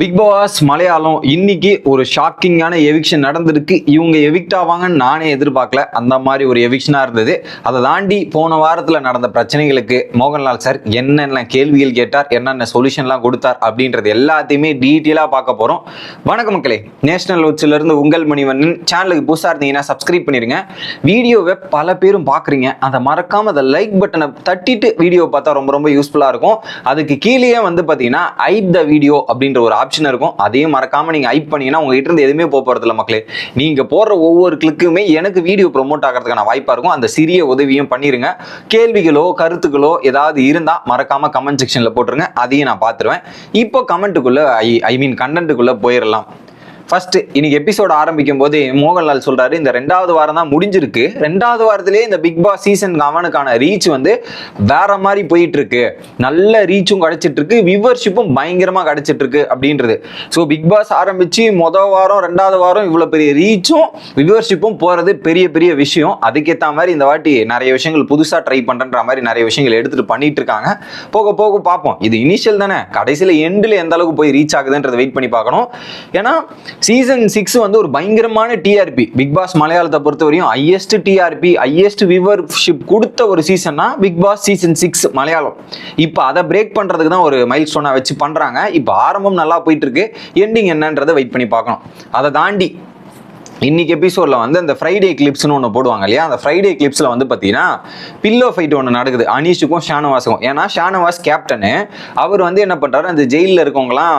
Big pass Malayalam இன்னைக்கு ஒரு ஷாக்கிங்கான eviction நடந்திருக்கு. இவங்க எவிக்ட் ஆவாங்கன்னு நானே எதிர்பார்க்கல. அந்த மாதிரி ஒரு எவிக்ஷனாக இருந்தது. அதை தாண்டி போன வாரத்தில் நடந்த பிரச்சனைகளுக்கு மோகன்லால் சார் என்னென்ன கேள்விகள் கேட்டார் என்னென்ன சொல்யூஷன்லாம் கொடுத்தார் அப்படின்றது எல்லாத்தையுமே டீட்டெயிலாக பார்க்க போகிறோம் வணக்க மக்களே. நேஷனல் இருந்து உங்கள் மணிவண்ணன். சேனலுக்கு புதுசாக இருந்தீங்கன்னா சப்ஸ்கிரைப் பண்ணிடுங்க. வீடியோவை பல பேரும் பார்க்குறீங்க. அதை மறக்காமல் அதை லைக் பட்டனை தட்டிட்டு வீடியோ பார்த்தா ரொம்ப ரொம்ப யூஸ்ஃபுல்லாக இருக்கும். அதுக்கு கீழேயே வந்து பார்த்தீங்கன்னா ஐப் த வீடியோ அப்படின்ற ஒரு ஆப்ஷன் இருக்கும். அதையும் மறக்காம நீங்க ஹைப் பண்ணீங்கன்னா உங்ககிட்ட இருந்து எதுவுமே போக போறதில்ல மக்களே. நீங்க போடுற ஒவ்வொரு கிளிக்குமே எனக்கு வீடியோ ப்ரொமோட் ஆகிறதுக்கான வாய்ப்பா இருக்கும். அந்த சிறிய உதவியும் பண்ணிருங்க. கேள்விகளோ கருத்துக்களோ ஏதாவது இருந்தா மறக்காம கமெண்ட் செக்ஷன்ல போட்டுருங்க. அதையும் நான் பார்த்துருவேன். இப்போ கமெண்ட்டுக்குள்ள ஐ ஐ மீன் கண்டென்ட்டுக்குள்ள போயிடலாம் ஃபர்ஸ்ட் இன்னைக்கு எபிசோட் ஆரம்பிக்கும் போது மோகன்லால் சொல்றாரு இந்த ரெண்டாவது வாரம் தான் முடிஞ்சிருக்கு. ரெண்டாவது வாரத்திலேயே இந்த பிக் பாஸ் சீசன் அவனுக்கான ரீச் வந்து வேற மாதிரி போயிட்டு இருக்கு நல்ல ரீச்சும் கிடைச்சிட்டு இருக்கு வியூவர்ஷிப்பும் பயங்கரமா கிடைச்சிட்டு இருக்கு அப்படின்றது. ஸோ பிக் பாஸ் ஆரம்பிச்சு மொதல் வாரம் ரெண்டாவது வாரம் இவ்வளோ பெரிய ரீச்சும் வியூவர்ஷிப்பும் போறது பெரிய பெரிய விஷயம். அதுக்கேற்ற மாதிரி இந்த வாட்டி நிறைய விஷயங்கள் புதுசாக ட்ரை பண்றன்ற மாதிரி நிறைய விஷயங்கள் எடுத்துட்டு பண்ணிட்டு இருக்காங்க. போக போக பார்ப்போம். இது இனிஷியல் தானே. கடைசியில் எண்டில் எந்த அளவுக்கு போய் ரீச் ஆகுதுன்றதை வெயிட் பண்ணி பார்க்கணும். ஏன்னா சீசன் சிக்ஸ் வந்து ஒரு பயங்கரமான டிஆர்பி பிக் பாஸ் மலையாளத்தை பொறுத்தவரையும் ஹையஸ்ட் டிஆர்பி ஹையஸ்ட் வியூவர்ஷிப் கொடுத்த ஒரு சீசன்னா Bigg Boss season six Malayalam. இப்போ அதை பிரேக் பண்ணுறதுக்கு தான் ஒரு மைல் ஸ்டோனாக வச்சு பண்ணுறாங்க இப்போ ஆரம்பம் நல்லா போயிட்டு இருக்கு. எண்டிங் என்னன்றதை வெயிட் பண்ணி பார்க்கணும். அதை தாண்டி இன்னைக்கு எபிசோடில் வந்து அந்த ஃப்ரைடே கிளிப்ஸ்னு ஒன்று போடுவாங்க இல்லையா? அந்த ஃப்ரைடே கிளிப்ஸில் வந்து பார்த்தீங்கன்னா பில்லோ ஃபைட் ஒன்று நடக்குது. அனீஷுக்கும் ஷானவாஸுக்கும். ஏன்னா ஷானவாஸ் கேப்டனு அவர் வந்து என்ன பண்ணுறாரு அந்த ஜெயிலில் இருக்கவங்களாம்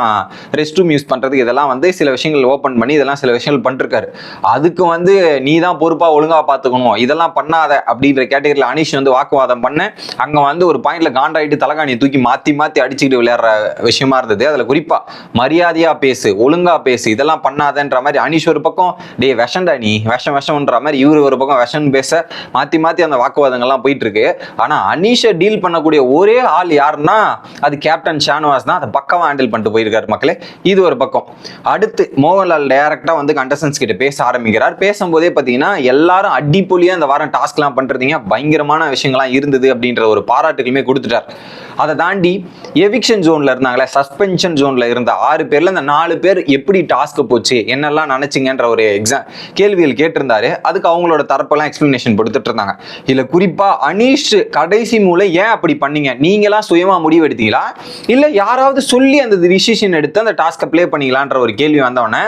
ரெஸ்ட் ரூம் யூஸ் பண்ணுறதுக்கு இதெல்லாம் வந்து சில விஷயங்கள் ஓப்பன் பண்ணி இதெல்லாம் சில விஷயங்கள் பண்ணிருக்காரு. அதுக்கு வந்து நீ தான் பொறுப்பாக ஒழுங்காக பார்த்துக்கணும் இதெல்லாம் பண்ணாத. அப்படின்ற கேட்டகரியில் அனீஷ் வந்து வாக்குவாதம் பண்ண அங்கே வந்து ஒரு பாயிண்ட்ல காண்டாயிட்டு தலைகாணியை தூக்கி மாற்றி மாற்றி அடிச்சுக்கிட்டு விளையாடுற விஷயமா இருந்தது. அதில் குறிப்பாக மரியாதையாக பேசு ஒழுங்காக பேசு. இதெல்லாம் பண்ணாதன்ற மாதிரி அனீஷ் ஒரு பக்கம் டே விஷண்டா நீ. விஷம் விஷம்ன்ற மாதிரி இவர் ஒரு பக்கம் விஷம் பேச மாற்றி மாற்றி அந்த வாக்குவாதங்கள்லாம் போயிட்டு இருக்கு ஆனால் அனீஷை டீல் பண்ணக்கூடிய ஒரே ஆள் யாருன்னா அது கேப்டன் ஷானுவாஸ் தான். அதை பக்கமாக ஹேண்டில் பண்ணிட்டு போயிருக்காரு மக்களே. இது ஒரு பக்கம். அடுத்து மோகன்லால் டைரக்டாக வந்து கண்டஸ்டன்ஸ் கிட்ட பேச ஆரம்பிக்கிறார். பேசும்போதே பார்த்தீங்கன்னா எல்லாரும் அடிப்பொலியாக இந்த வாரம் டாஸ்க்லாம் பண்ணுறதுங்க பயங்கரமான விஷயங்கள்லாம் இருந்தது அப்படின்ற ஒரு பாராட்டுகளுமே கொடுத்துட்டார். அதை தாண்டி எவிக்ஷன் ஜோன்ல இருந்தாங்களே சஸ்பென்ஷன் ஜோன்ல இருந்த ஆறு பேர்ல இந்த நாலு பேர் எப்படி டாஸ்க் போச்சு என்னெல்லாம் நினச்சிங்கன்ற ஒரு எக்ஸாம் கேள்விகள் கேட்டிருந்தாரு. அதுக்கு அவங்களோட தரப்பெல்லாம் எக்ஸ்பிளனேஷன் கொடுத்துட்டு இருந்தாங்க இதுல குறிப்பா அனீஷ் கடைசி மூலம் ஏன் அப்படி பண்ணீங்க? நீங்களா சுயமா முடிவு எடுத்தீங்களா இல்ல யாராவது சொல்லி அந்த டிசிஷன் எடுத்து அந்த டாஸ்க்கை ப்ளே பண்ணிக்கலான்ற ஒரு கேள்வி வந்தவொடனே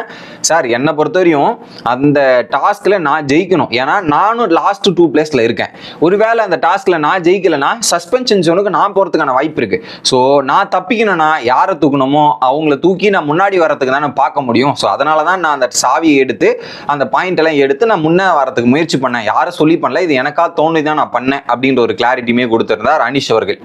சார் என்னை பொறுத்தவரையும் அந்த டாஸ்க்ல நான் ஜெயிக்கணும். ஏன்னா நானும் லாஸ்ட் டூ பிளேஸ்ல இருக்கேன். ஒருவேளை அந்த டாஸ்க்ல நான் ஜெயிக்கலைன்னா சஸ்பென்ஷன் ஜோனுக்கு நான் போறதுக்கான வாய்ப்பு இருக்கு. ஸோ நான் தப்பிக்கணும்னா யாரை தூக்கணுமோ அவங்கள தூக்கி நான் முன்னாடி வரதுக்கு தான் நான் பார்க்க முடியும். ஸோ அதனால தான் நான் அந்த சாவியை எடுத்து அந்த பாயிண்ட் எல்லாம் எடுத்து நான் முன்னே வரதுக்கு முயற்சி பண்ணேன். யாரும் சொல்லி பண்ணல இது எனக்கா தோணுதான் நான் பண்ணேன் அப்படின்ற ஒரு கிளாரிட்டியுமே கொடுத்துருந்தார் அனிஷ் அவர்கள்.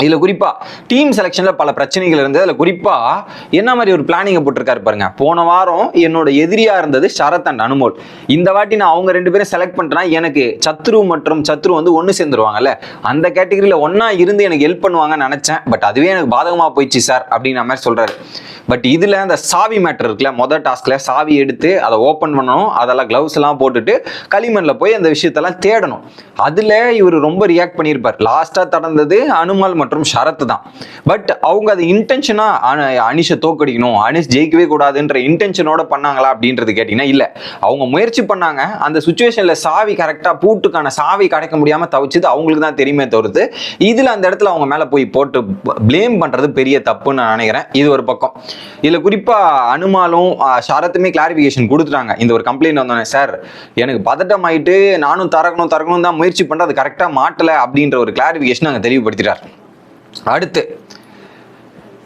இதில் குறிப்பாக டீம் செலெக்ஷனில் பல பிரச்சனைகள் இருந்தது. அதில் குறிப்பாக என்ன மாதிரி ஒரு பிளானிங்கை போட்டிருக்காரு பாருங்க. போன வாரம் என்னோட எதிரியாக இருந்தது சரத் அண்ட் அனுமோல். இந்த வாட்டி நான் அவங்க ரெண்டு பேரும் செலக்ட் பண்ணுறேன்னா எனக்கு சத்ரு மற்றும் சத்ரு வந்து ஒன்று சேர்ந்துருவாங்கல்ல. அந்த கேட்டகரியில் ஒன்றா இருந்து எனக்கு ஹெல்ப் பண்ணுவாங்கன்னு நினச்சேன். பட் அதுவே எனக்கு பாதகமாக போயிடுச்சு சார் அப்படின்ற மாதிரி சொல்கிறாரு பட் இதில் அந்த சாவி மேட்டர் இருக்குல்ல மொதல் டாஸ்கில் சாவி எடுத்து அதை ஓப்பன் பண்ணணும். அதெல்லாம் க்ளவுஸ் எல்லாம் போட்டுட்டு களிமண்ணில் போய் அந்த விஷயத்தெல்லாம் தேடணும். அதில் இவர் ரொம்ப ரியாக்ட் பண்ணியிருப்பார். லாஸ்ட்டாக நடந்தது அனுமல் மற்றும் ஷரத் தான். பட் அவங்க அது இன்டென்ஷனா அனிஷை தோக்கடிக்கணும் அனிஷ் ஜெயிக்கவே கூடாதுன்ற இன்டென்ஷனோட பண்ணாங்களா அப்படின்றது கேட்டீங்கன்னா இல்ல. அவங்க முயற்சி பண்ணாங்க. அந்த சுச்சுவேஷன்ல சாவி கரெக்டா பூட்டுக்கான சாவி கிடைக்க முடியாம தவிச்சது அவங்களுக்கு தான் தெரியுமே தவிர்த்து இதுல அந்த இடத்துல அவங்க மேல போய் போட்டு ப்ளேம் பண்றது பெரிய தப்புன்னு நான் நினைக்கிறேன். இது ஒரு பக்கம். இதுல குறிப்பா அனுமாலும் ஆஹ், ஷரத்துமே கிளாரிபிகேஷன் கொடுத்துட்டாங்க. இந்த ஒரு கம்ப்ளைண்ட் வந்தோடனே சார் எனக்கு பதட்டம் ஆயிட்டு நானும் தரக்கணும் தரக்கணும் தான் முயற்சி பண்றது அது கரெக்டா மாட்டல அப்படின்ற ஒரு கிளாரிபிகேஷன் அங்க தெளிவுபடுத்திட்டார். அடுத்து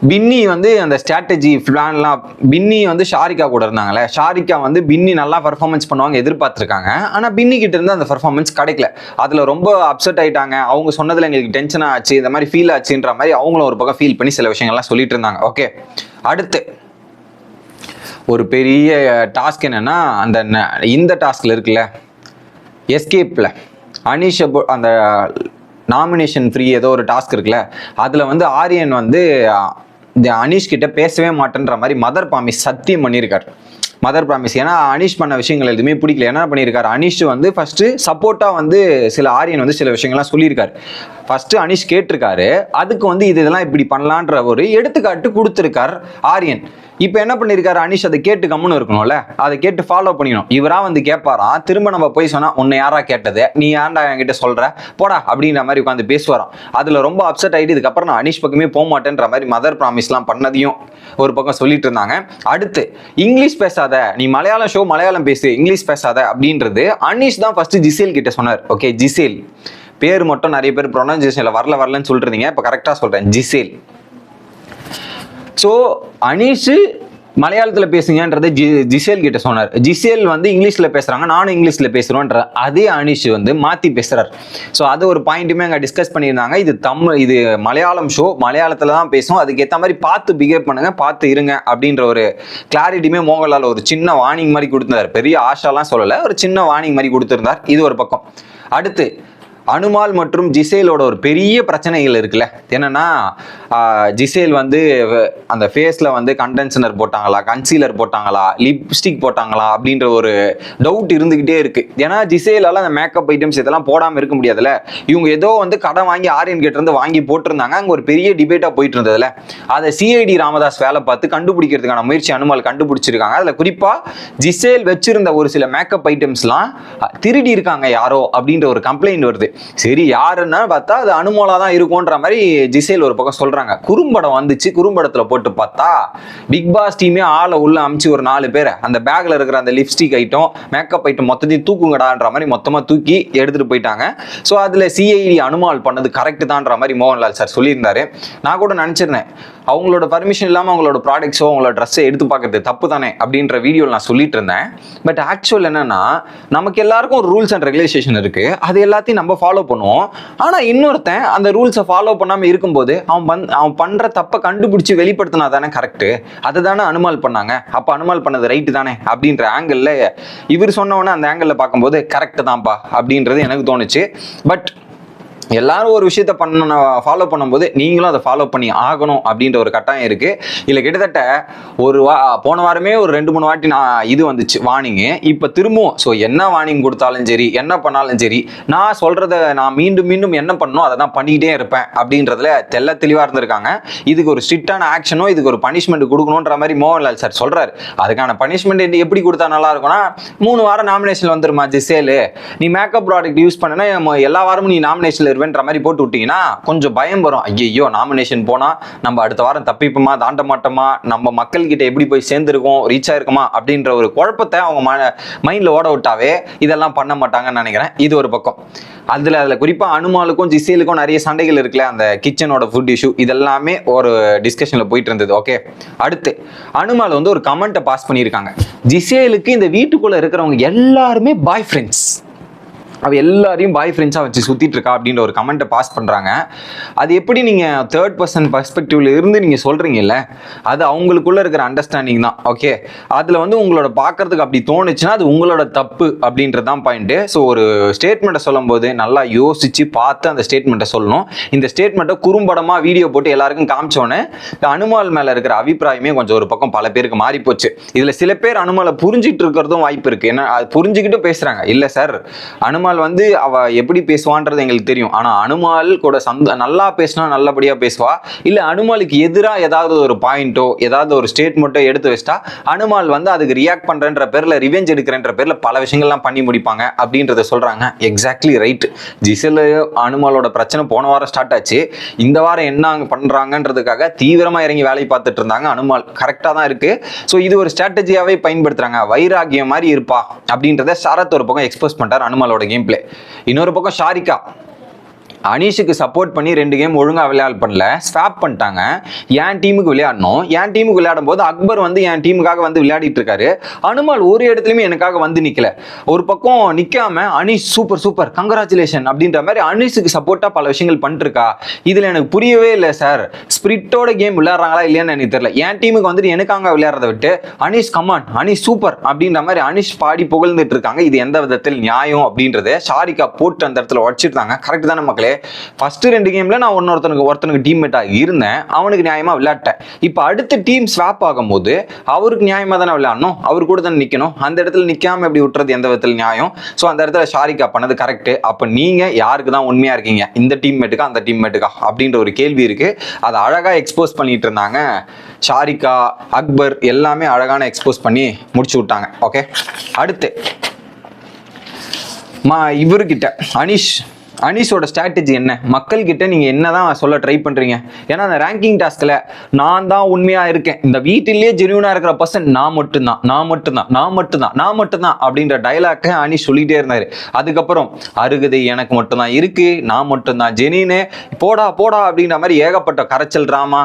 பின்னி வந்து அந்த ஸ்ட்ராட்டஜி பிளான்லாம் பின்னி வந்து ஷாரிகா கூட இருந்தாங்களே ஷாரிகா வந்து பின்னி நல்லா பர்ஃபார்மன்ஸ் பண்ணுவாங்க எதிர்பார்த்துருக்காங்க. ஆனால் பின்னி கிட்ட இருந்து அந்த பர்ஃபார்மன்ஸ் கிடைக்கல. அதில் ரொம்ப அப்செட் ஆயிட்டாங்க. அவங்க சொன்னதில் எங்களுக்கு டென்ஷன் ஆச்சு இந்த மாதிரி ஃபீல் ஆச்சுன்ற மாதிரி அவங்களும் ஒரு பக்கம் ஃபீல் பண்ணி சில விஷயங்கள்லாம் சொல்லிட்டு இருந்தாங்க. ஓகே அடுத்து ஒரு பெரிய டாஸ்க் என்னென்னா அந்த இந்த டாஸ்கில் இருக்குல்ல எஸ்கேப்பில் அனீஷ் அந்த நாமினேஷன் ஃப்ரீ ஏதோ ஒரு டாஸ்க் இருக்குல்ல அதில் வந்து ஆரியன் வந்து இந்த அனீஷ் கிட்ட பேசவே மாட்டேன்ற மாதிரி மதர் பாமிஸ் சத்தியம் பண்ணியிருக்காரு. மதர் ப்ராமிஸ் ஏன்னா அனீஷ் பண்ண விஷயங்கள் எதுவுமே பிடிக்கல. என்ன பண்ணியிருக்காரு? அனீஷ் வந்து ஃபர்ஸ்ட் சப்போர்ட்டாக வந்து சில ஆரியன் வந்து சில விஷயங்கள்லாம் சொல்லியிருக்காரு. ஃபஸ்ட்டு அனிஷ் கேட்டிருக்காரு. அதுக்கு வந்து இது இதெல்லாம் இப்படி பண்ணலான்ற ஒரு எடுத்துக்காட்டு கொடுத்துருக்கார் ஆரியன். இப்போ என்ன பண்ணியிருக்காரு அனிஷ்? அதை கேட்டு கம்முன்னு இருக்கணும்ல? அதை கேட்டு ஃபாலோ பண்ணிக்கணும். இவராக வந்து கேட்பாராம் திரும்ப நம்ம போய் சொன்னால் உன்னை யாரா கேட்டது? நீ ஏன்டா என்கிட்ட சொல்கிற போடா அப்படின்ற மாதிரி உட்காந்து பேசுவாராம். அதில் ரொம்ப அப்செட் ஆகிட்டு இதுக்கப்புறம் நான் அனிஷ் பக்கமே போக மாட்டேன்ற மாதிரி மதர் ப்ராமிஸ்லாம் பண்ணதையும் ஒரு பக்கம் சொல்லிட்டு இருந்தாங்க. அடுத்து இங்கிலீஷ் பேசாத. நீ மலையாளம் ஷோ மலையாளம் பேசு. இங்கிலீஷ் பேசாத. அப்படின்றது அனிஷ் தான் ஃபஸ்ட்டு ஜிசேல் கிட்ட சொன்னார். Okay Gizele. பேர் மட்டும் நிறைய பேர் ப்ரொனன்சியேஷனில் வரல வரலன்னு சொல்லிருந்தீங்க இப்போ கரெக்டாக சொல்கிறேன் ஜிசேல். ஸோ அனீஷு மலையாளத்தில் பேசுங்கன்றது ஜி ஜிசேல் கிட்ட சொன்னார். ஜிசேல் வந்து இங்கிலீஷில் பேசுகிறாங்க நானும் இங்கிலீஷில் பேசுகிறோன்ற அதே அனீஷ் வந்து மாற்றி பேசுகிறார் ஸோ அது ஒரு பாயிண்ட்டுமே அங்கே டிஸ்கஸ் பண்ணியிருந்தாங்க. இது தமிழ் இது மலையாளம் ஷோ மலையாளத்தில் தான் பேசும் அதுக்கேற்ற மாதிரி பார்த்து பிஹேவ் பண்ணுங்கள் பார்த்து இருங்க அப்படின்ற ஒரு கிளாரிட்டியுமே மோகன்லால் ஒரு சின்ன வார்னிங் மாதிரி கொடுத்துருந்தார். பெரிய ஆஷாலாம் சொல்லலை ஒரு சின்ன வார்னிங் மாதிரி கொடுத்துருந்தார். இது ஒரு பக்கம். அடுத்து அனுமால் மற்றும் ஜிசேலோட ஒரு பெரிய பிரச்சனைகள் இருக்குல்ல. என்னன்னா ஜிசேல் வந்து அந்த ஃபேஸில் வந்து கண்டென்சனர் போட்டாங்களா கன்சீலர் போட்டாங்களா லிப்ஸ்டிக் போட்டாங்களா அப்படின்ற ஒரு டவுட் இருந்துக்கிட்டே இருக்கு. ஏன்னா ஜிசேலால அந்த மேக்கப் ஐட்டம்ஸ் இதெல்லாம் போடாமல் இருக்க முடியாதுல்ல. இவங்க ஏதோ வந்து கடன் வாங்கி ஆரியன் கிட்டேருந்து வாங்கி போட்டிருந்தாங்க. அங்கே ஒரு பெரிய டிபேட்டாக போயிட்டு இருந்ததுல அதை சிஐடி ராமதாஸ் வேலை பார்த்து கண்டுபிடிக்கிறதுக்கான முயற்சி அனுமால் கண்டுபிடிச்சிருக்காங்க. அதில் குறிப்பாக ஜிசேல் வச்சிருந்த ஒரு சில மேக்கப் ஐட்டம்ஸ்லாம் திருடி இருக்காங்க யாரோ அப்படின்ற ஒரு கம்ப்ளைண்ட் வருது. சரி யாருன்னா பார்த்தா அது அனுமோலா தான் இருக்கும்ன்ற மாதிரி ஜிசேல் ஒரு பக்கம் சொல்றாங்க. குறும்படம் வந்துச்சு. குறும்படத்துல போட்டு பார்த்தா பிக் பாஸ் டீமே ஆளை உள்ள அமுச்சு ஒரு நாலு பேர். அந்த பேக்ல இருக்கிற அந்த லிப்ஸ்டிக் ஐட்டம் மேக்கப் ஐட்டம் மொத்தத்தையும் தூக்குங்கடான்ற மாதிரி மொத்தமா தூக்கி எடுத்துட்டு போயிட்டாங்க. ஸோ அதுல சிஐடி அனுமால் பண்ணது கரெக்ட் தான்ற மாதிரி மோகன்லால் சார் சொல்லியிருந்தாரு. நான் கூட நினைச்சிருந்தேன். அவங்களோட பர்மிஷன் இல்லாமல் அவங்களோட ப்ராடக்ட்ஸோ அவங்களோட ட்ரெஸ்ஸை எடுத்து பார்க்கறது தப்பு தானே அப்படின்ற வீடியோவில் நான் சொல்லிட்டு இருந்தேன். பட் ஆக்சுவல் என்னன்னா நமக்கு எல்லாருக்கும் ஒரு ரூல்ஸ் அண்ட் ரெகுலேஷேஷன் இருக்கு. அது எல்லாத்தையும் நம்ம ஃபாலோ பண்ணுவோம். ஆனால் இன்னொருத்தன் அந்த ரூல்ஸை ஃபாலோ பண்ணாமல் இருக்கும்போது அவன் பண் அவன் பண்ணுற தப்பை கண்டுபிடிச்சி வெளிப்படுத்தினா தானே கரெக்டு அதை தானே அனுமால் பண்ணாங்க. அப்போ அனுமால் பண்ணது ரைட்டு தானே? அப்படின்ற ஆங்கிளில் இவர் சொன்னவொன்னே அந்த ஆங்கிளில் பார்க்கும்போது கரெக்டு தான்ப்பா அப்படின்றது எனக்கு தோணுச்சு. பட் எல்லாரும் ஒரு விஷயத்த பண்ண ஃபாலோ பண்ணும்போது நீங்களும் அதை ஃபாலோ பண்ணி ஆகணும் அப்படின்ற ஒரு கட்டாயம் இருக்கு. இல்லை கிட்டத்தட்ட ஒரு வா போன வாரமே ஒரு ரெண்டு மூணு வாட்டி நான் இது வந்துச்சு வார்னிங்கு இப்போ திரும்பவும் ஸோ என்ன வார்னிங் கொடுத்தாலும் சரி என்ன பண்ணாலும் சரி நான் சொல்றத நான் மீண்டும் மீண்டும் என்ன பண்ணணும் அதை தான் பண்ணிக்கிட்டே இருப்பேன் அப்படின்றதுல தெல்ல தெளிவாக இருந்திருக்காங்க. இதுக்கு ஒரு ஸ்ட்ரிக்டான ஆக்ஷனோ இதுக்கு ஒரு பனிஷ்மெண்ட் கொடுக்கணுன்ற மாதிரி மோகன்லால் சார் சொல்றாரு. அதுக்கான பனிஷ்மெண்ட் எப்படி கொடுத்தா நல்லா இருக்கும்னா மூணு வாரம் நாமினேஷன் வந்துருமா ஜிசேலு நீ மேக்கப் ப்ராடக்ட் யூஸ் பண்ணனா எல்லா வாரமும் நீ நாமினேஷன்ல இருவேன்ற மாதிரி போட்டு விட்டீங்கன்னா கொஞ்சம் பயம் வரும். ஐயோ நாமினேஷன் போனால் நம்ம அடுத்த வாரம் தப்பிப்போமா தாண்ட மாட்டோமா நம்ம மக்கள் கிட்ட எப்படி போய் சேர்ந்துருக்கோம் ரீச் ஆயிருக்குமா அப்படின்ற ஒரு குழப்பத்தை அவங்க மைண்டில் ஓட விட்டாவே இதெல்லாம் பண்ண மாட்டாங்கன்னு நினைக்கிறேன். இது ஒரு பக்கம். அதில் அதில் குறிப்பாக அனுமாலுக்கும் ஜிசேலுக்கும் நிறைய சண்டைகள் இருக்குல்ல அந்த கிச்சனோட ஃபுட் இஷ்யூ இதெல்லாமே ஒரு டிஸ்கஷனில் போயிட்டு இருந்தது. ஓகே அடுத்து அனுமால் வந்து ஒரு கமெண்ட்டை பாஸ் பண்ணியிருக்காங்க. ஜிசேலுக்கு இந்த வீட்டுக்குள்ளே இருக்கிறவங்க எல்லாருமே பாய் ஃப்ரெண்ட்ஸ் அவள் எல்லாரையும் பாய் ஃப்ரெண்ட்ஸாக வச்சு சுற்றிட்டு இருக்கா அப்படின்ற ஒரு கமெண்ட்டை பாஸ் பண்ணுறாங்க அது எப்படி நீங்கள் தேர்ட் பர்சன் பர்ஸ்பெக்டிவ்ல இருந்து நீங்கள் சொல்கிறீங்கல்ல அது அவங்களுக்குள்ள இருக்கிற அண்டர்ஸ்டாண்டிங் தான் ஓகே அதில் வந்து உங்களோட பார்க்கறதுக்கு அப்படி தோணுச்சுன்னா அது உங்களோட தப்பு அப்படின்றது தான் பாயிண்ட்டு ஸோ ஒரு ஸ்டேட்மெண்ட்டை சொல்லும்போது நல்லா யோசிச்சு பார்த்து அந்த ஸ்டேட்மெண்ட்டை சொல்லணும். இந்த ஸ்டேட்மெண்ட்டை குறும்படமாக வீடியோ போட்டு எல்லாருக்கும் காமிச்சோன்னே அனுமால் மேலே இருக்கிற அபிப்பிராயமே கொஞ்சம் ஒரு பக்கம் பல பேருக்கு மாறி போச்சு இதில் சில பேர் அனுமாலை புரிஞ்சிட்டு இருக்கிறதும் வாய்ப்பு இருக்குது ஏன்னா அது புரிஞ்சுக்கிட்டு பேசுகிறாங்க இல்லை சார் அனுமால் வந்து அவ எப்படி பேசுவான்றது எங்களுக்கு தெரியும். ஆனா அனுமால் கூட சந்த நல்லா பேசினா நல்லபடியா பேசுவா. இல்ல அனுமாலுக்கு எதிராக ஏதாவது ஒரு பாயிண்டோ ஏதாவது ஒரு ஸ்டேட்மெண்ட்டோ எடுத்து வச்சிட்டா அனுமால் வந்து அதுக்கு ரியாக்ட் பண்றேன்ற பேர்ல ரிவெஞ்ச் எடுக்கிறேன்ற பேர்ல பல விஷயங்கள்லாம் பண்ணி முடிப்பாங்க அப்படின்றத சொல்றாங்க. எக்ஸாக்ட்லி ரைட் ஜிசல் அனுமாலோட பிரச்சனை போன வாரம் ஸ்டார்ட் ஆச்சு. இந்த வாரம் என்ன அங்க பண்றாங்கன்றதுக்காக தீவிரமா இறங்கி வேலை பார்த்துட்டு இருந்தாங்க அனுமால். கரெக்டா தான் இருக்கு. ஸோ இது ஒரு ஸ்ட்ராட்டஜியாவே பயன்படுத்துறாங்க. வைராகியம் மாதிரி இருப்பா அப்படின்றத சரத் ஒரு பக்கம் எக்ஸ்போஸ் பண்ணிட்டார் அனுமாலோட கேம் பிளே இன்னொரு பக்கம் ஷாரிகா. அனீஷுக்கு சப்போர்ட் பண்ணி ரெண்டு கேம் ஒழுங்காக விளையாட பண்ணல. ஸ்வாப் பண்ணிட்டாங்க. என் டீமுக்கு விளையாடணும். என் டீமுக்கு விளையாடும் போது அக்பர் வந்து என் டீமுக்காக வந்து விளையாடிட்டு இருக்காரு. அனுமால் ஒரு இடத்துலையுமே எனக்காக வந்து நிற்கல ஒரு பக்கம் நிற்காம அனீஷ் சூப்பர் சூப்பர் கங்க்ராச்சுலேஷன் அப்படின்ற மாதிரி அனீஷுக்கு சப்போர்ட்டாக பல விஷயங்கள் பண்ணிருக்கா இதில் எனக்கு புரியவே இல்லை சார் ஸ்பிரிட்டோட கேம் விளையாடுறாங்களா இல்லையான்னு எனக்கு தெரியல. என் டீமுக்கு வந்துட்டு எனக்காக விளையாடுறத விட்டு அனீஷ் கமான் அனீஷ் சூப்பர் அப்படின்ற மாதிரி அனீஷ் பாடி புகழ்ந்துட்டு இருக்காங்க. இது எந்த விதத்தில் நியாயம் அப்படின்றத ஷாரிகா போட்டு அந்த இடத்துல உடச்சிருந்தாங்க. கரெக்ட் தானே மக்களே? ஃபர்ஸ்ட் ரெண்டு கேம்ல நான் ஒன்னொருத்தனுக்கு ஒருத்தனுக்கு டீம்மேட்டாக இருந்தேன். அவனுக்கு நியாயமா விளையாட்டேன். இப்போ அடுத்த டீம் ஸ்வாப் ஆகும்போது அவருக்கு நியாயமா தானே விளையாடணும்? அவர் கூட தானே நிக்கணும்? அந்த இடத்துல நிக்காம எப்படி விட்டுறது? எந்த விதத்தில் நியாயம்? ஸோ அந்த இடத்துல ஷாரிகா பண்ணது கரெக்ட் அப்போ நீங்க யாருக்கு தான் உண்மையா இருக்கீங்க? இந்த டீம்மேட்டுக்கா அந்த டீம்மேட்டுக்கா அப்படின்ற ஒரு கேள்வி இருக்கு. அதை அழகா எக்ஸ்போஸ் பண்ணிட்டு இருந்தாங்க. ஷாரிகா அக்பர் எல்லாமே அழகான எக்ஸ்போஸ் பண்ணி முடிச்சு விட்டாங்க. ஓகே அடுத்து மா இவர்கிட்ட அனிஷ். அனீஷோட ஸ்ட்ராட்டஜி என்ன? மக்கள் கிட்ட நீங்க என்னதான் சொல்ல ட்ரை பண்றீங்க? ஏன்னா அந்த ரேங்கிங் டாஸ்க்ல நான் தான் உண்மையா இருக்கேன். இந்த வீட்டிலேயே ஜெனியூனா இருக்கிற பர்சன் நான் மட்டும்தான். நான் மட்டும்தான். நான் மட்டும்தான். நான் மட்டும்தான் அப்படின்ற டைலாக்க அனீஷ் சொல்லிட்டே இருந்தாரு. அதுக்கப்புறம் அருகதை எனக்கு மட்டும்தான் இருக்கு. நான் மட்டும்தான் ஜெனின்னு போடா போடா அப்படின்ற மாதிரி ஏகப்பட்ட கரைச்சல் drama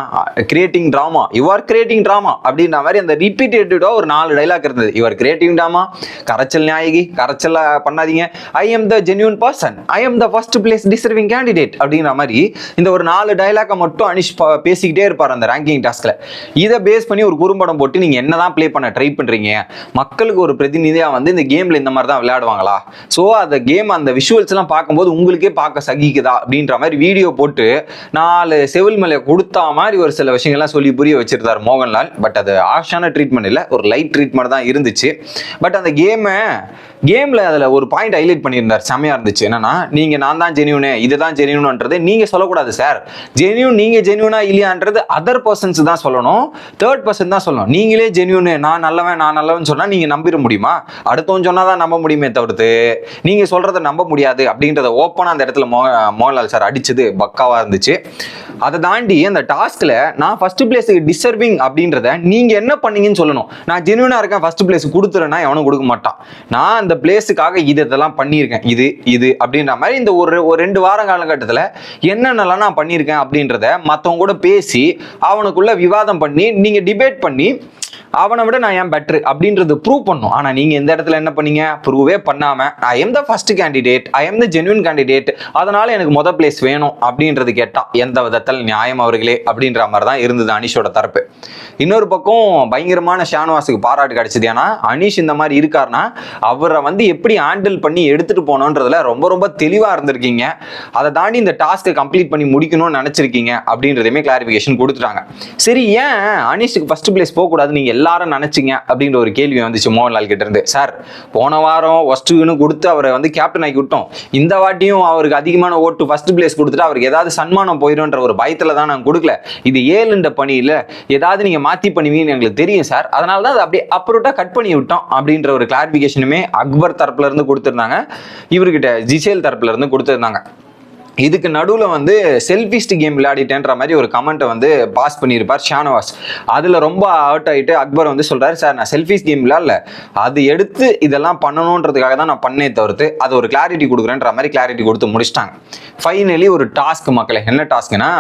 creating drama you are creating drama அப்படின்ற மாதிரி அந்த ரிப்பீட்டடா ஒரு நாலு டைலாக் இருந்தது. யுவர் கிரியேட்டிங் ட்ராமா கரைச்சல் நாயகி கரைச்சல் பண்ணாதீங்க. I am the genuine person I am the first place deserving candidate அப்படிங்கிற மாதிரி இந்த ஒரு நாலு டைலாக்கை மட்டும் அனிஷ் பேசிக்கிட்டே இருப்பார் அந்த ரேங்கிங் டாஸ்க்ல இதை பேஸ் பண்ணி ஒரு குறும்படம் போட்டு நீங்க என்னதான் ப்ளே பண்ண ட்ரை பண்றீங்க? மக்களுக்கு ஒரு பிரதிநிதியாக வந்து இந்த கேம்ல இந்த மாதிரி தான் விளையாடுவாங்களா? ஸோ அந்த கேம் அந்த விஷுவல்ஸ் எல்லாம் பார்க்கும்போது உங்களுக்கே பார்க்க சகிக்குதா? அப்படின்ற மாதிரி வீடியோ போட்டு நாலு செவில் மேலே கொடுத்தா மாதிரி ஒரு சில விஷயங்கள்லாம் சொல்லி புரிய வச்சிருந்தார் மோகன்லால். பட் அது ஆஷான ட்ரீட்மெண்ட் இல்லை. ஒரு லைட் ட்ரீட்மெண்ட் தான் இருந்துச்சு. பட் அந்த கேமை கேமில் அதில் ஒரு பாயிண்ட் ஹைலைட் பண்ணியிருந்தார். செமையாக இருந்துச்சு. என்னன்னா நீங்கள் நான் நான் தான் ஜெனியூனு இதுதான் ஜெனியூனுன்றது நீங்கள் சொல்லக்கூடாது சார் ஜெனியூன் நீங்கள் ஜெனியூனா இல்லையான்றது அதர் பர்சன்ஸ் தான் சொல்லணும். தேர்ட் பர்சன் தான் சொல்லணும். நீங்களே ஜெனியூனு நான் நல்லவன் நான் நல்லவன் சொன்னால் நீங்கள் நம்பிட முடியுமா? அடுத்தவன் சொன்னால் தான் நம்ப முடியுமே தவிர்த்து. நீங்கள் சொல்கிறத நம்ப முடியாது அப்படின்றத ஓப்பனாக அந்த இடத்துல மோ மோகன்லால் சார் அடிச்சது பக்காவாக இருந்துச்சு. அதை தாண்டி அந்த டாஸ்க்ல நான் ஃபர்ஸ்ட் பிளேஸுக்கு டிசர்விங் அப்படின்றத நீங்க என்ன பண்ணீங்கன்னு சொல்லணும். நான் ஜெனுவனா இருக்கேன் ஃபர்ஸ்ட் பிளேஸ் கொடுத்துறேன்னா எவனும் கொடுக்க மாட்டான். நான் அந்த பிளேஸுக்காக இது இதெல்லாம் பண்ணியிருக்கேன். இது இது அப்படின்ற மாதிரி இந்த ஒரு ஒரு ரெண்டு வார காலகட்டத்தில் என்னென்னலாம் நான் பண்ணியிருக்கேன் அப்படின்றத மற்றவங்க கூட பேசி அவனுக்குள்ள விவாதம் பண்ணி நீங்க டிபேட் பண்ணி அவனை விட நான் ஏன் பெட்ரு அப்படின்றது ப்ரூவ் பண்ணும். ஆனால் நீங்கள் எந்த இடத்துல என்ன பண்ணீங்க? ப்ரூவே பண்ணாமல் I am the first candidate I am the genuine candidate அதனால எனக்கு மொதல் பிளேஸ் வேணும். அப்படின்றது கேட்டால் எந்த விதத்தில் நியாயம் அவர்களே? அப்படின்ற மாதிரி தான் இருந்தது அனிஷோட தரப்பு. இன்னொரு பக்கம் பயங்கரமான ஷானவாஸுக்கு பாராட்டு கிடைச்சது ஏன்னா அனிஷ் இந்த மாதிரி இருக்காருன்னா அவரை வந்து எப்படி ஹேண்டில் பண்ணி எடுத்துட்டு போனோன்றதுல ரொம்ப ரொம்ப தெளிவாக இருந்திருக்கீங்க. அதை தாண்டி இந்த டாஸ்க்கை கம்ப்ளீட் பண்ணி முடிக்கணும்னு நினச்சிருக்கீங்க அப்படின்றதையுமே கிளாரிஃபிகேஷன் கொடுத்துட்டாங்க. சரி ஏன் அனிஷுக்கு ஃபர்ஸ்ட் பிளேஸ் போகக்கூடாது நீங்கள் எல்லாரும் நினைச்சிங்க அப்படின்ற ஒரு கேள்வி வந்துச்சு மோகன்லால் கிட்ட இருந்து. சார் போன வாரம் ஒஸ்டுன்னு கொடுத்து அவரை வந்து கேப்டன் ஆக்கி விட்டோம். இந்த வாட்டியும் அவருக்கு அதிகமான ஓட்டு ஃபர்ஸ்ட் பிளேஸ் கொடுத்துட்டு அவருக்கு ஏதாவது சன்மானம் போயிடும்ன்ற ஒரு பயத்தில் தான் நாங்கள் கொடுக்கல. இது ஏழுன்ற பணியில் ஏதாவது நீங்கள் மாற்றி பண்ணுவீங்கன்னு எங்களுக்கு தெரியும் சார். அதனால தான் அதை அப்படியே அப்ரூட்டாக கட் பண்ணி விட்டோம். அப்படின்ற ஒரு கிளாரிஃபிகேஷனுமே அக்பர் தரப்புலேருந்து கொடுத்துருந்தாங்க. இவர்கிட்ட ஜிசேல் தரப்புலேருந்து கொடுத்துருந்தாங்க. இதுக்கு நடுவில் வந்து செல்ஃபிஸ்ட் கேம் விளையாடிட்டேன்ற மாதிரி ஒரு கமெண்ட்டை வந்து பாஸ் பண்ணியிருப்பார் ஷானவாஸ். அதில் ரொம்ப அவுட் ஆகிட்டு அக்பர் வந்து சொல்கிறாரு சார் நான் செல்ஃபிஸ் கேம் விளையாடல. அது எடுத்து இதெல்லாம் பண்ணணுன்றதுக்காக தான் நான் பண்ணே தவிர்த்து அது ஒரு கிளாரிட்டி கொடுக்குறேன்ற மாதிரி கிளாரிட்டி கொடுத்து முடிச்சிட்டாங்க. ஃபைனலி ஒரு டாஸ்க் மக்களை என்ன டாஸ்க்னா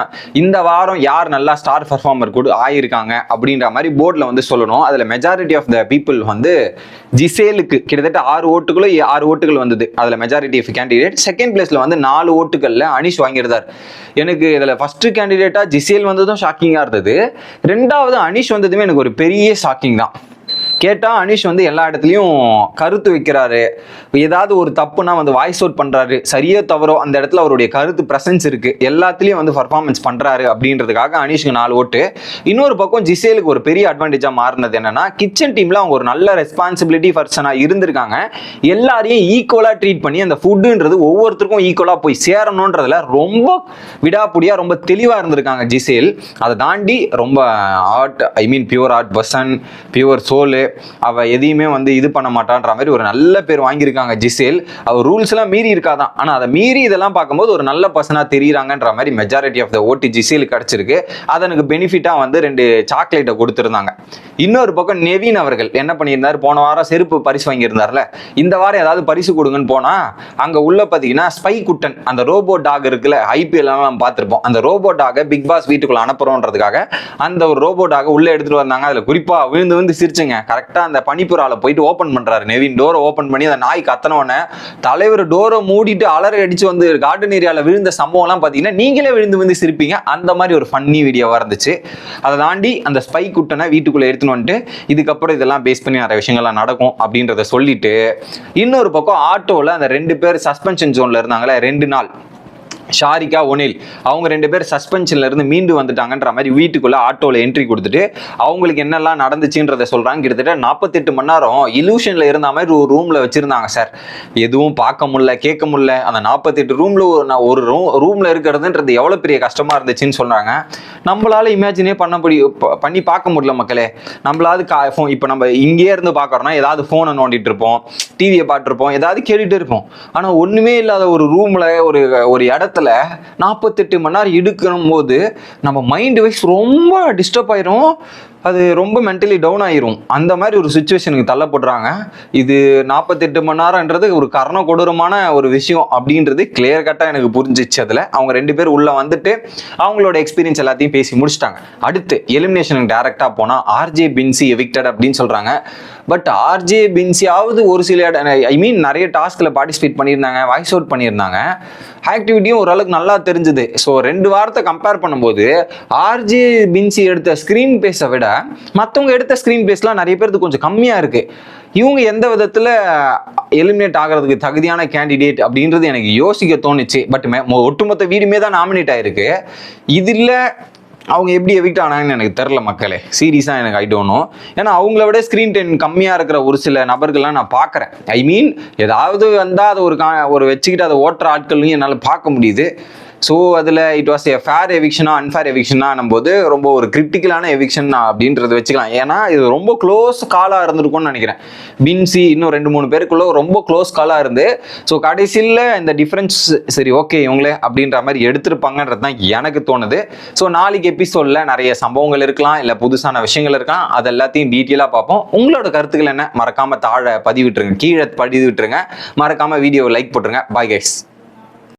இந்த வாரம் யார் நல்லா ஸ்டார் பர்ஃபார்மர் கூட ஆயிருக்காங்க அப்படின்ற மாதிரி போர்டில் வந்து சொல்லணும். அதில் மெஜாரிட்டி ஆஃப் த பீப்புள் வந்து ஜிசேலுக்கு கிட்டத்தட்ட ஆறு ஓட்டுகளும் ஆறு ஓட்டுகள் வந்தது. அதில் மெஜாரிட்டி ஆஃப் கேண்டிடேட் செகண்ட் பிளேஸில் வந்து நாலு ஓட்டுகளில் அனிஷ் வாங்கியிருந்தார். எனக்கு இதில் ஃபர்ஸ்ட் கேண்டிடேட்டாக ஜிசேல் வந்ததும் ஷாக்கிங்காக இருந்தது. ரெண்டாவது அனிஷ் வந்ததுமே எனக்கு ஒரு பெரிய ஷாக்கிங் தான். கேட்டால் அனிஷ் வந்து எல்லா இடத்துலையும் கருத்து வைக்கிறாரு. ஏதாவது ஒரு தப்புனா வந்து வாய்ஸ் அவுட் பண்ணுறாரு சரியோ தவறோ அந்த இடத்துல அவருடைய கருத்து ப்ரெசன்ஸ் இருக்குது எல்லாத்துலேயும் வந்து பர்ஃபார்மன்ஸ் பண்ணுறாரு அப்படின்றதுக்காக அனிஷ்க்கு நாலு ஓட்டு. இன்னொரு பக்கம் ஜிசேலுக்கு ஒரு பெரிய அட்வான்டேஜாக மாறினது என்னன்னா கிச்சன் டீமில் அவங்க ஒரு நல்ல ரெஸ்பான்சிபிலிட்டி பர்சனாக இருந்திருக்காங்க. எல்லாரையும் ஈக்குவலாக ட்ரீட் பண்ணி அந்த ஃபுட்டுன்றது ஒவ்வொருத்தருக்கும் ஈக்குவலாக போய் சேரணுன்றதுல ரொம்ப விடாப்புடியாக ரொம்ப தெளிவாக இருந்திருக்காங்க ஜிசேல். அதை தாண்டி ரொம்ப art I mean pure art person pure soul அவ எதையுமே வந்து இது பண்ண மாட்டான்ற மாதிரி ஒரு நல்ல பேர் வாங்கியிருக்காங்க ஜிசேல். அவர் ரூல்ஸ் எல்லாம் மீறி இருக்காதான். ஆனால் அதை மீறி இதெல்லாம் பார்க்கும்போது ஒரு நல்ல பர்சனாக தெரியுறாங்கன்ற மாதிரி மெஜாரிட்டி ஆஃப் த ஓட்டு ஜிசேல் கிடைச்சிருக்கு. அதனுக்கு பெனிஃபிட்டாக வந்து ரெண்டு சாக்லேட்டை கொடுத்துருந்தாங்க. இன்னொரு பக்கம் நெவின் அவர்கள் என்ன பண்ணியிருந்தார்? போன வாரம் செருப்பு பரிசு வாங்கியிருந்தார்ல. இந்த வாரம் ஏதாவது பரிசு கொடுங்கன்னு போனால் அங்கே உள்ள பார்த்தீங்கன்னா ஸ்பை குட்டன் அந்த ரோபோ டாக் இருக்குல்ல ஐபிஎல்லாம் நம்ம பார்த்துருப்போம். அந்த ரோபோ டாகை பிக் பாஸ் வீட்டுக்குள்ளே அனுப்புறோன்றதுக்காக அந்த ஒரு ரோபோ டாகை உள்ளே எடுத்துட்டு வந்தாங்க. அதில் குறிப்பாக விழுந்து விழுந்து சிரிச்சுங்க. கரெக்ட் கரெக்டாக அந்த பனிப்புறால போயிட்டு ஓப்பன் பண்ணுறாரு நெவின் டோரை ஓப்பன் பண்ணி அந்த நாய் கத்தனோடனே தலைவர் டோரை மூடிட்டு அலறி அடித்து வந்து கார்டன் ஏரியாவில் விழுந்த சம்பவம்லாம் பார்த்தீங்கன்னா நீங்களே விழுந்து விழுந்து சிரிப்பீங்க. அந்த மாதிரி ஒரு ஃபன்னி வீடியோவாக இருந்துச்சு. அதை தாண்டி அந்த ஸ்பை குட்டனை வீட்டுக்குள்ளே எடுத்துன்னு வந்துட்டு இதுக்கப்புறம் இதெல்லாம் பேஸ் பண்ணி நிறைய விஷயங்கள்லாம் நடக்கும் அப்படின்றத சொல்லிட்டு இன்னொரு பக்கம் ஆட்டோவில் அந்த ரெண்டு பேர் சஸ்பென்ஷன் ஜோனில் இருந்தாங்களே ரெண்டு நாள். ஷாரிகா ஒனில். அவங்க ரெண்டு பேர் சஸ்பென்ஷன்ல இருந்து மீண்டு வந்துட்டாங்கன்ற மாதிரி வீட்டுக்குள்ள ஆட்டோல என்ட்ரி கொடுத்துட்டு அவங்களுக்கு என்னெல்லாம் நடந்துச்சுன்றதை சொல்றாங்க. கிட்டத்தட்ட நாற்பத்தெட்டு மணி நேரம் இலூஷன்ல இருந்த மாதிரி ஒரு ரூம்ல வச்சிருந்தாங்க சார் எதுவும் பார்க்க முடியல கேட்க முடியல. அந்த நாற்பத்தெட்டு ரூம்ல ஒரு நான் ஒரு ரூம் ரூம்ல இருக்கிறதுன்றது எவ்வளவு பெரிய கஷ்டமா இருந்துச்சுன்னு சொல்றாங்க. நம்மளால இமேஜினே பண்ண முடியும் பண்ணி பார்க்க முடியல மக்களே. நம்மளாவது கா ஃபோன் இப்போ நம்ம இங்கேயே இருந்து பார்க்கறோம்னா ஏதாவது ஃபோனை நோண்டிட்டு இருப்போம் டிவியை பார்த்துருப்போம் ஏதாவது கேட்டுட்டு இருப்போம். ஆனால் ஒன்றுமே இல்லாத ஒரு ரூமில் ஒரு ஒரு இடத்துல நாற்பத்தெட்டு மணி நேரம் எடுக்கும் போது நம்ம மைண்ட் வைஸ் ரொம்ப டிஸ்டர்ப் ஆயிரும். அது ரொம்ப மென்டலி டவுன் ஆயிரும். அந்த மாதிரி ஒரு சுச்சுவேஷனுக்கு தள்ளப்படுறாங்க. இது நாற்பத்தெட்டு மணி நேரம்ன்றது ஒரு கர்ண கொடூரமான ஒரு விஷயம் அப்படின்றது கிளியர் கட்டாக எனக்கு புரிஞ்சிச்சு அதில். அவங்க ரெண்டு பேர் உள்ளே வந்துட்டு அவங்களோட எக்ஸ்பீரியன்ஸ் எல்லாத்தையும் பேசி முடிச்சிட்டாங்க. அடுத்து எலிமினேஷனுக்கு டேரெக்டாக போனால் ஆர்ஜே பின்சி எவிக்டட் அப்படின்னு சொல்கிறாங்க பட் ஆர்ஜே பின்சியாவது ஒரு சில ஐ மீன் நிறைய டாஸ்கில் பார்ட்டிசிபேட் பண்ணியிருந்தாங்க வாய்ஸ் அவுட் பண்ணியிருந்தாங்க. ஆக்டிவிட்டியும் ஓரளவுக்கு நல்லா தெரிஞ்சுது. ஸோ ரெண்டு வாரத்தை கம்பேர் பண்ணும்போது ஆர்ஜே பின்சி எடுத்த ஸ்க்ரீன் பேஸை விட மற்றவங்க எடுத்த ஸ்க்ரீன் பேஸ்லாம் நிறைய பேருக்கு கொஞ்சம் கம்மியாக இருக்குது இவங்க எந்த விதத்தில் எலிமினேட் ஆகிறதுக்கு தகுதியான கேண்டிடேட் அப்படின்றது எனக்கு யோசிக்க தோணுச்சு. பட் ஒட்டுமொத்த வீடுமே தான் நாமினேட் ஆயிருக்கு. இதில் அவங்க எப்படி எவிக்ட் ஆனாங்கன்னு எனக்கு தெரில மக்களே. சீரியஸாக எனக்கு ஐ டோன்ட் ஏன்னா அவங்கள விட ஸ்க்ரீன் டைம் கம்மியாக இருக்கிற ஒரு சில நபர்கள்லாம் நான் பார்க்குறேன். ஐ மீன் ஏதாவது வந்தால் அதை ஒரு கா ஒரு வச்சுக்கிட்டு அதை ஓட்டுற ஆட்களையும் என்னால் பார்க்க முடியுது. ஸோ அதில் இட் வாஸ் ஏ ஃபேர் எவிக்ஷனா அன்ஃபேர் எவிக்ஷனா போது ரொம்ப ஒரு கிரிட்டிக்கலான எவிக்ஷன் அப்படின்றத வச்சுக்கலாம். ஏன்னா இது ரொம்ப க்ளோஸ் காலாக இருந்திருக்கும்னு நினைக்கிறேன். பின்சி இன்னும் ரெண்டு மூணு பேருக்குள்ள ரொம்ப க்ளோஸ் காலாக இருந்து ஸோ கடைசியில் இந்த டிஃப்ரென்ஸ் சரி ஓகே இவங்களே அப்படின்ற மாதிரி எடுத்திருப்பாங்கன்றது தான் எனக்கு தோணுது. ஸோ நாளைக்கு எபிசோடில் நிறைய சம்பவங்கள் இருக்கலாம் இல்லை புதுசான விஷயங்கள் இருக்கலாம் அது எல்லாத்தையும் டீட்டெயிலாக பார்ப்போம். உங்களோட கருத்துக்கள் என்ன? மறக்காமல் தாழ பதிவிட்டுருங்க கீழே பதிவிட்டுருங்க. மறக்காமல் வீடியோவை லைக் போட்டுருங்க. Bye guys